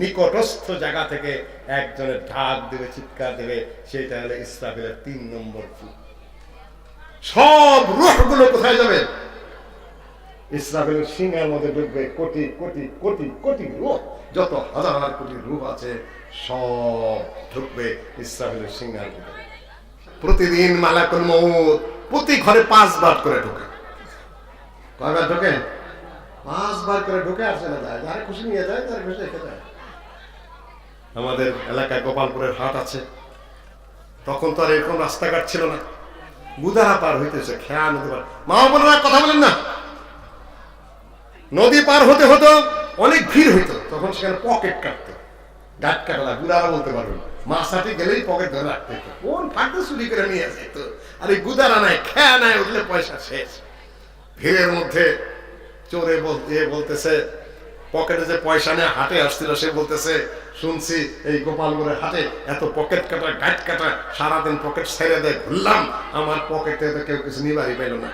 নিকটস্থ জায়গা থেকে একজনের ঢাক দেবে, চিৎকার দেবে সেটা হলো ইসরাফিলের তিন নম্বর সব রুহগুলো কোথায় যাবে? ইসরাফিলের সিংহের মধ্যে ঢুকবে, কোটি কোটি কোটি কোটি রুহ, যত হাজার হাজার কোটি রূপ আছে, সব ঢুকবে ইসরাফিলের সিংহের মধ্যে প্রতিদিন মালাকুল মৌ প্রতি ঘরে পাঁচবার করে ঢোকে। কয়বার ঢোকে? পাঁচবার করে ঢোকে আর চলে যায়। যারা খুশি নিয়ে যায়, যারা খুশি রেখে যায়। আমাদের এলাকায় গোপালপুরের হাট আছে। তখন তো আর এরকম রাস্তাঘাট ছিল না। গুদারা পার হইতেছে, খেয়া নদী পার। মা বোনেরা কথা বলেন না। নদী পার হতে হতো অনেক ভিড় হইতো। তখন সেখানে পকেট কাটতো। গাট কাটলা, গুদারা বলতে পারবেন মাছাটি গেলেই পকেট ধরে রাখতে কোন ফাঁকতে চুরি করে নিয়ে যেত? আর এই গুদারা নাই, খেয়া নাই, উঠলে পয়সা শেষ। ভিড়ের মধ্যে চোরে বলতে বলতেছে, পকেটে যে পয়সা নিয়ে হাটে আসছিল, সে বলতেছে, শুনছি এই গোপালপুরের হাটে এত পকেট কাটা গাইট কাটা, সারাদিন পকেট ছেড়ে দেয়, ঘুরলাম, আমার পকেটে কেউ কিছু নিবারই পেল না।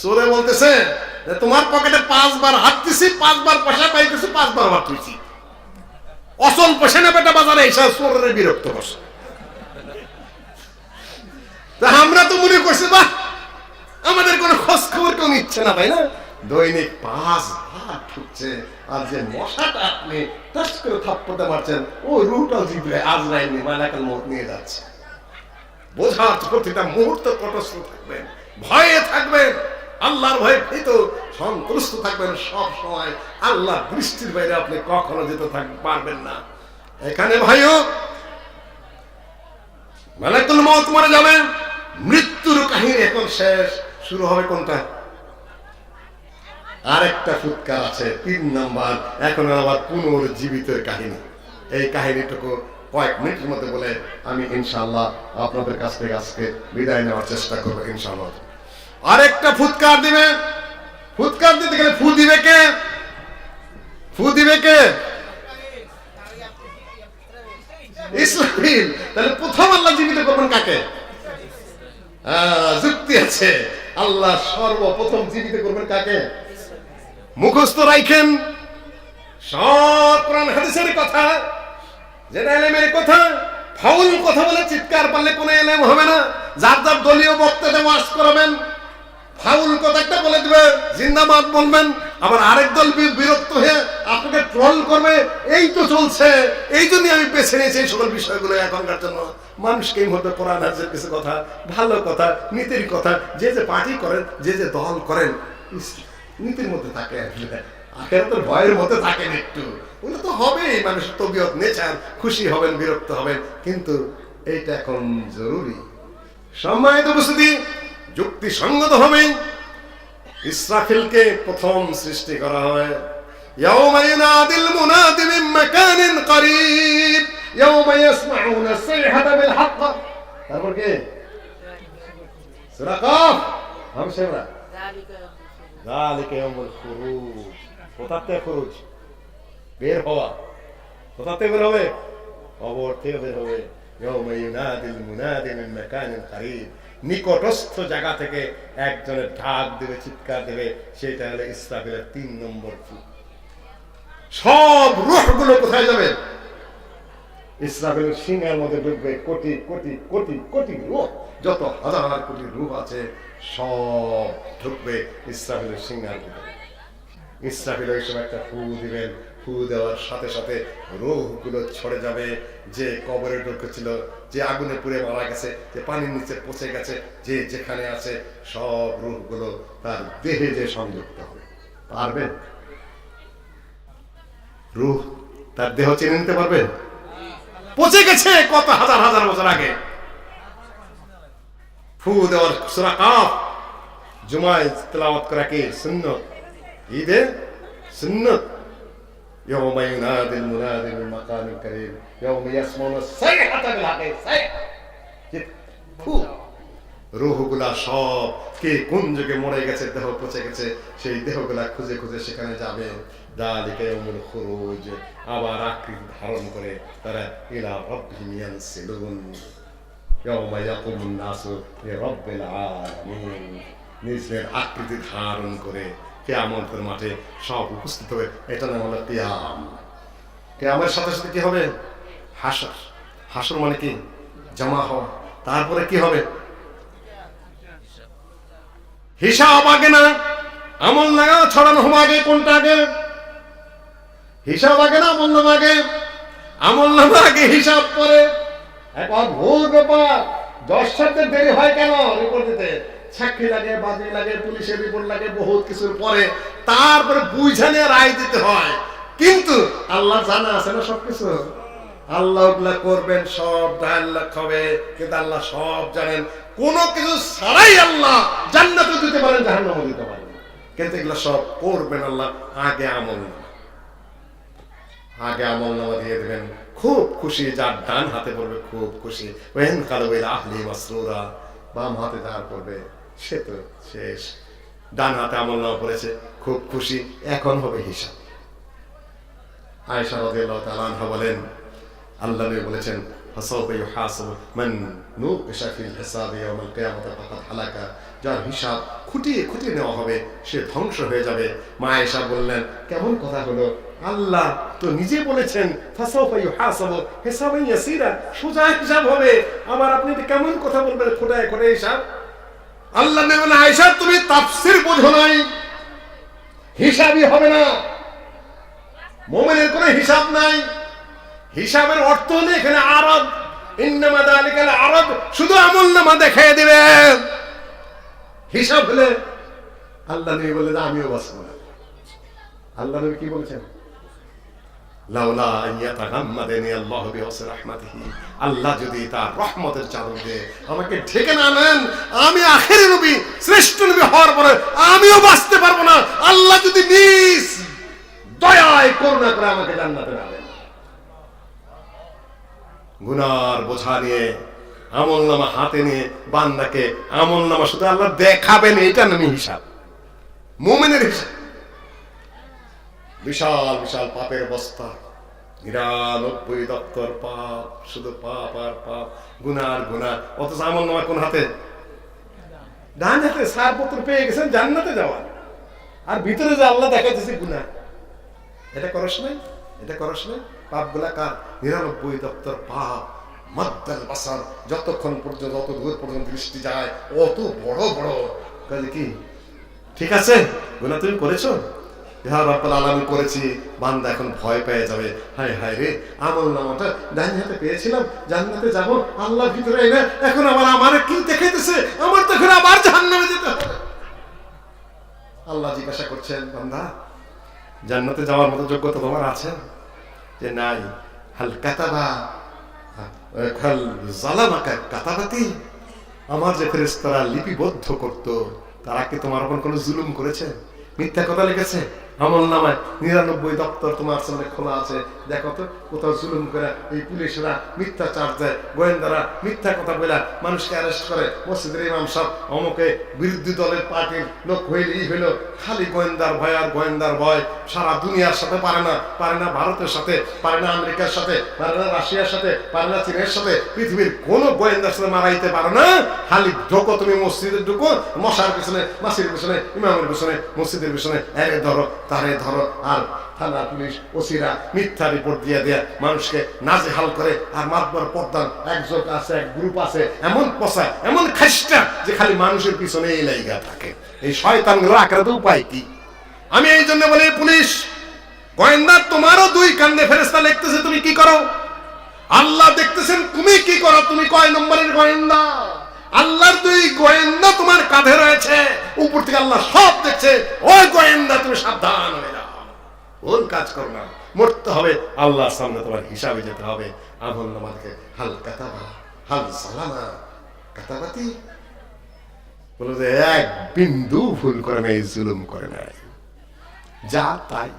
চোরে বলতেছে তোমার পকেটে পাঁচবার হাঁটতেছি, পাঁচবার পয়সা পাইতেছি, পাঁচবার হাঁটতেছি। অসল পয়সা নেবে এটা বাজারে, এসে চোরের বিরক্ত তা আমরা তো মনে করছি, বাহ, আমাদের কোনো খোঁজ খবর কেউ নিচ্ছে না, তাই না? দৈনিক পাঁচ হাত ঠুকছে আর যে মশাটা আপনি টাচ করে থাপ্পড়টা মারছেন, ও রুটাও জিতবে আজ রাইনি মালাকাল মত নিয়ে যাচ্ছে। বোঝার প্রতিটা মুহূর্ত তটস্থ থাকবেন, ভয়ে থাকবেন, আল্লাহর ভয়ে ভীত, সন্তুষ্ট থাকবেন সব সময়। আল্লাহ দৃষ্টির বাইরে আপনি কখনো যেতে থাকতে পারবেন না। এখানে ভাইও, মালাকুল মত মরে যাবেন মৃত্যুর কাহিনী এখন শেষ। শুরু হবে কোনটা? আরেকটা ফুৎকার আছে, তিন নাম্বার। এখন আবার পুনর্জীবিতের কাহিনী। এই কাহিনীটুকু কয়েক মিনিটের মধ্যে বলে আমি ইনশাআল্লাহ আপনাদের কাছ থেকে আজকে বিদায় নেওয়ার চেষ্টা করব ইনশাআল্লাহ। আরেকটা ফুৎকার দিবে। ফুৎকার দিতে গেলে ফু দিবে কে? ফু দিবে কে? ইসরাফিল। তাহলে প্রথম আল্লাহ জীবিত করবেন কাকে? যুক্তি আছে। আল্লাহ সর্বপ্রথম জীবিত করবেন কাকে? মুখস্থ রাইখেন। সব কোরআন হাদিসের কথা, যেটা এলেমের কথা, ফাউল কথা বলে চিৎকার পারলে কোনো এলেম হবে না। যার যার দলীয় বক্তাতে ওয়াজ করাবেন, ফাউল কথা একটা বলে দিবে, জিন্দাবাদ বলবেন। আবার আরেক দল বিরক্ত হয়ে আপনাকে ট্রল করবে, এই তো চলছে, এই জন্যই আমি বেছে নিয়েছি এই সকল বিষয়গুলো এখনকার জন্য। মানুষকে এই মধ্যে কোরআন হাদিসের কিছু কথা, ভালো কথা, নীতির কথা, যে যে পার্টি করেন, যে যে দল করেন নীতির মধ্যে থাকে আসলে আখেরাতের ভয়ের মধ্যে থাকেন একটু ওগুলো তো হবেই মানুষের তবিয়ত নেচার খুশি হবেন বিরক্ত হবেন কিন্তু এইটা এখন জরুরি সম্মানিত উপস্থিতি যুক্তিসঙ্গত হবে ইসরাফিলকে প্রথম সৃষ্টি করা হয় يوم ينادي المنادي من مكان قريب يوم يسمعون الصيحة بالحق তারপর কি সূরা কাফ হামশেরা ذلك يوم الخروج ذلك নিকটস্থ জায়গা থেকে একজনের ঢাক দেবে চিৎকার দেবে সেটা হলো ইসরাফিলের তিন নম্বর সব রুহগুলো কোথায় যাবে ইসরাফিলের সিংহের মধ্যে ঢুকবে কোটি কোটি কোটি কোটি রুহ যত হাজার হাজার কোটি রুহ আছে সব ঢুকবে, ইসরাফিলের সিংহের ইসরাফিল ওই সময় একটা ফু দিবেন ফু দেওয়ার সাথে সাথে রোহগুলো ছড়ে যাবে, যে কবরে ঢুকেছিল, যে আগুনে পুড়ে মারা গেছে, যে পানির নিচে পচে গেছে, যে যেখানে আছে, সব রোহগুলো তার দেহে যে সংযুক্ত হবে। পারবেন রুহ তার দেহ চেনে নিতে পারবেন পচে গেছে কত হাজার হাজার বছর আগে। ফু দেওয়ার সুরা কাফ জুমায় তেলাওয়াত করা কি সুন্নত ঈদে সুন্নত يوم ينادي المنادي من مقام كريم يوم يسمعون الصيحة بالحق صيحة ফু রুহগুলা সব কে কোন যুগে মরে গেছে দেহ পচে গেছে সেই দেহগুলা খুঁজে খুঁজে সেখানে যাবে দালিকা ইয়াউমুল খুরুজ আবার আকৃতি ধারণ করে তারা ইলা রাব্বিহিম ইয়ানসিলুন ইয়াউমা ইয়াকুমুন নাসু লিরাব্বিল আলামিন নিজ নিজ আকৃতি ধারণ করে কিয়ামতের মাঠে সব উপস্থিত হবে। এটা নাম হলো কিয়াম। কিয়ামের সাথে সাথে কি হবে? হাসর হাসর মানে কি? জমা হওয়া। তারপরে কি হবে? হিসাব আগে না। আমল লাগা ছড়ানো হম আগে, কোনটা আগে? হিসাব আগে না, আমল নাম আগে? আমল নাম আগে, হিসাব করে এখন ভুল ব্যাপার। দশ সাথে দেরি হয় কেন? রিপোর্ট দিতে। সাক্ষী লাগে বাজি লাগে, পুলিশের রিপোর্ট লাগে, বহুত কিছুর পরে তারপরে বুঝানে রায় দিতে হয়। কিন্তু আল্লাহ জানা আছে না সবকিছু? আল্লাহ ওগুলা করবেন, সব আল্লাহ হবে। কিন্তু আল্লাহ সব জানেন। কোনো কিছু ছাড়াই আল্লাহ জান্নাতে দিতে পারেন জাহান্নামও দিতে পারেন কিন্তু এগুলো সব করবেন আল্লাহ, আগে আমল। আগে আমল নামা দিয়ে দেবেন। খুব খুশি, যার ডান হাতে পড়বে খুব খুশি। ওয়েন কালবেল আহলি মাসরুরা বাম হাতে যার পড়বে সে তো শেষ। ডান হাতে আমল নামা পড়েছে, খুব খুশি, এখন হবে হিসাব। রাদিয়াল্লাহু তাআলা আনহা বলেন, আল্লাহ বলেছেন, ফাসাউফা ইউহাসাবু মান নুকিশা ফিল হিসাবি ইয়াউমাল কিয়ামাতি, ফাকাদ হালাকা। যার হিসাব খুঁটিয়ে খুঁটিয়ে নেওয়া হবে, সে ধ্বংস হয়ে যাবে। মা আয়েশা বললেন, কেমন কথা হলো? আল্লাহ তো নিজে বলেছেন সোজা হিসাব হবে আবার আপনি কেমন কথা বলবেন খোটায় খোটায় হিসাব আল্লাহ নবী বলেন আয়েশা তুমি তাফসীর বোঝো নাই। হিসাবই হবে না। মোমেনের কোনো হিসাব নাই। হিসাবের অর্থ হলে এখানে আরব। ইন্নামা দালিকাল আরব, শুধু আমল নামা দেখাই দিবে। হিসাব হলে আল্লাহ নবী বলে, আমিও বাঁচবো না। আল্লাহ নবী কি বলছেন? লাউলা ইয়াতাগাম্মাদানি আল্লাহু বিওয়াসি রাহমাতিহি। আল্লাহ যদি তার রহমতের চাদর দিয়ে আমাকে ঢেকে না নেন আমি আখেরি নবী, শ্রেষ্ঠ নবী হওয়ার পরে আমিও বাঁচতে পারব না। আল্লাহ যদি নিস দয়ায় করুণা করে আমাকে জান্নাতে না গুনার বোঝা নিয়ে, আমল নামা হাতে নিয়ে বান্দাকে আমল নামা শুধু আল্লাহ দেখাবেন, এটা নামে হিসাব। মোমেনের হিসাব। বিশাল বিশাল পাপের বস্তা। নিরানব্বই দপ্তর পাপ, শুধু পাপ আর পাপ, গুনার গুনা অথচ আমল নামা কোন হাতে? ডান হাতে সারপত্র পেয়ে গেছেন জান্নাতে যাওয়া আর ভিতরে যে আল্লাহ দেখাইতেছে গুনা এটা করস নাই? এটা করস নাই? পাপগুলা কার? নিরানব্বই দপ্তর পাপ। মদ্দাল বাসার, যতক্ষণ পর্যন্ত, যত দূর পর্যন্ত দৃষ্টি যায়, অত বড় বড়। কাজে কি? ঠিক আছে? গুনা তুমি করেছ? আলামিন করেছি। বান্দা এখন ভয় পেয়ে যাবে। হায় হায় রে, আমল নামাটা ডান হাতে পেয়েছিলাম, জান্নাতে আল্লাহ ভিতরে এনে এখন আবার আমার কি দেখাইতেছে? আমার আবার জাহান্নামে যেতে হবে। আল্লাহ জিজ্ঞাসা করছেন, বান্দা, জান্নাতে যাওয়ার মতো যোগ্যতা তোমার আছে? যে নাই। হাল কাতাবা খাল জালামাকা কাতাবাতি। আমার যে ফেরেশতারা লিপিবদ্ধ করত, তারা কি তোমার উপর কোনো জুলুম করেছে? মিথ্যা কথা লিখেছে? আমল নামায় নিরানব্বই দপ্তর তোমার সামনে খোলা আছে। দেখো তো, কোথাও জুলুম করে এই পুলিশরা মিথ্যা চার্জ দেয়, গোয়েন্দারা মিথ্যা কথা বলে, মানুষকে অ্যারেস্ট করে। মসজিদের ইমাম সব অমুকে বিরোধী দলের পার্টির লোক হইলেই হইল খালি গোয়েন্দার ভয় আর গোয়েন্দার ভয়। সারা দুনিয়ার সাথে পারে না পারে না ভারতের সাথে, পারে না আমেরিকার সাথে, পারে না রাশিয়ার সাথে, পারে না চীনের সাথে। পৃথিবীর কোন গোয়েন্দার সাথে মারাইতে পারে না। খালি ঢোকো তুমি মসজিদে ঢুকো, মশার পিছনে, মাসির পিছনে, ইমামের পিছনে, মসজিদের পিছনে এরে ধরো, তারে ধরো, আর থানা পুলিশ ওসিরা মিথ্যা রিপোর্ট দিয়ে দেয়া মানুষকে নাজে হাল করে আর মাতবার একজন আছে, এক গ্রুপ আছে, এমন এমন যে খালি মানুষের পিছনে এই লাইগা থাকে। এই উপায় কি? আমি এই জন্য বলি, পুলিশ, গোয়েন্দা তোমারও দুই কান্দে ফেরেস্তা লিখতেছে, তুমি কি করো? আল্লাহ দেখতেছেন, তুমি কি করো? তুমি কয় নম্বরের গোয়েন্দা? আল্লাহর দুই গোয়েন্দা তোমার কাঁধে রয়েছে, উপর থেকে আল্লাহ সব দেখছে, ওই গোয়েন্দা তুমি সাবধান হয়ে যাও। ওর কাজ করো না। মরতে হবে, আল্লাহর সামনে তোমার হিসাবে যেতে হবে। আমল নামাকে হাল কাতাবা, হাল সালামা, কাতাবাতি। বলো যে এক বিন্দু ভুল করে নাই, জুলুম করে নাই। যা তাই।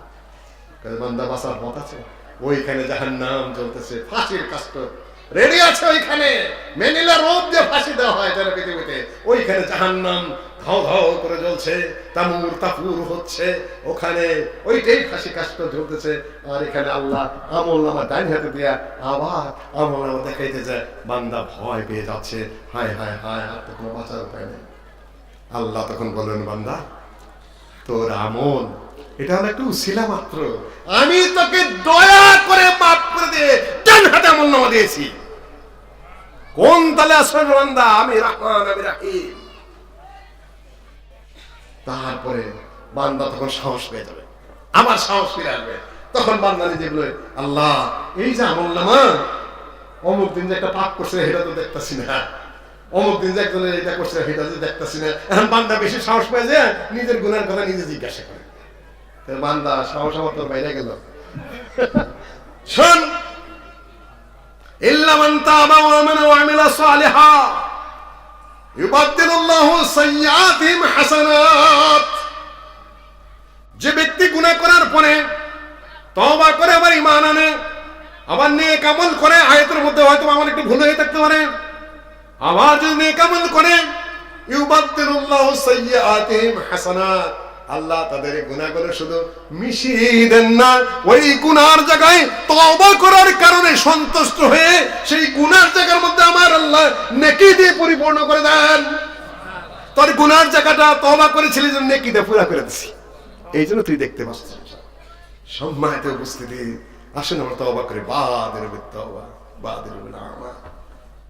বান্দা বাসার মত আছে। ওইখানে জাহান নাম চলতেছে ফাঁসির কাষ্ট রেডি আছে ওইখানে। মেনিলা রোদ দিয়ে ফাঁসি দেওয়া হয় যারা পৃথিবীতে। ওইখানে জাহান নাম ধাও ধাও করে জ্বলছে, তামুর তাপুর হচ্ছে। ওখানে ওইটাই ফাঁসি কাষ্ট ঝুলতেছে আর এখানে আল্লাহ আমল নামা ডাইন হাতে দিয়া আবার আমল নামা দেখাইতে যায়, বান্দা ভয় পেয়ে যাচ্ছে। হায় হায় হায়, আর তো কোনো বাঁচার উপায় নেই। আল্লাহ তখন বললেন, বান্দা তোর আমল। এটা হলো একটু উশিলা মাত্র। আমি তোকে দয়া করে মাফ করে দিয়ে ডান হাতে আমল নামা দিয়েছি। কোন তালে আসল বান্দা? আমি রহমান, আমি রাহিম তারপরে বান্দা তখন সাহস পেয়ে যাবে। আমার সাহস ফিরে আসবে। তখন বান্দা নিজে বলে, আল্লাহ, এই যে আমল নামা, অমুক দিন যে একটা পাপ করছে, সেটা তো দেখতেছি না। অমুক দিন যে একজনের এটা করছে সেটা তো দেখতেছি না। এখন বান্দা বেশি সাহস পেয়ে যায় নিজের গুণের কথা নিজে জিজ্ঞাসা করে। বান্দা সাহস আমার তোর বাইরে গেল। শোন। ইল্লা মান তাবা ওয়া আমানা ওয়া আমিলা সালিহা। ইউবাদদিলুল্লাহু সাইয়্যাতিহিম হাসানাত। যে ব্যক্তি গুনাহ করার পরে তওবা করে আবার ঈমান আনে আবার নেক আমল করে, আয়াতের মধ্যে হয়তো আমার একটু ভুল হয়ে থাকতে পারে। আবার যদি নেক আমল করে? ইউবাদদিলুল্লাহু সাইয়্যাতিহিম হাসানাত। আল্লাহ তাদের গুনাহগুলো শুধু মিশিয়ে দেন না, ওই গুনার জায়গায় তওবা করার কারণে সন্তুষ্ট হয়ে সেই গুনার জায়গার মধ্যে আমার আল্লাহ নেকি দিয়ে পরিপূর্ণ করে দেন। তোর গুনার জায়গাটা তওবা করেছিলি জন্য নেকি দিয়ে পুরা করে দিছি। এই জন্য তুই দেখতে পাচ্ছিস। সম্মানিত উপস্থিতি, আসুন আমরা তওবা করে। বাদের তওবা বাদের আমা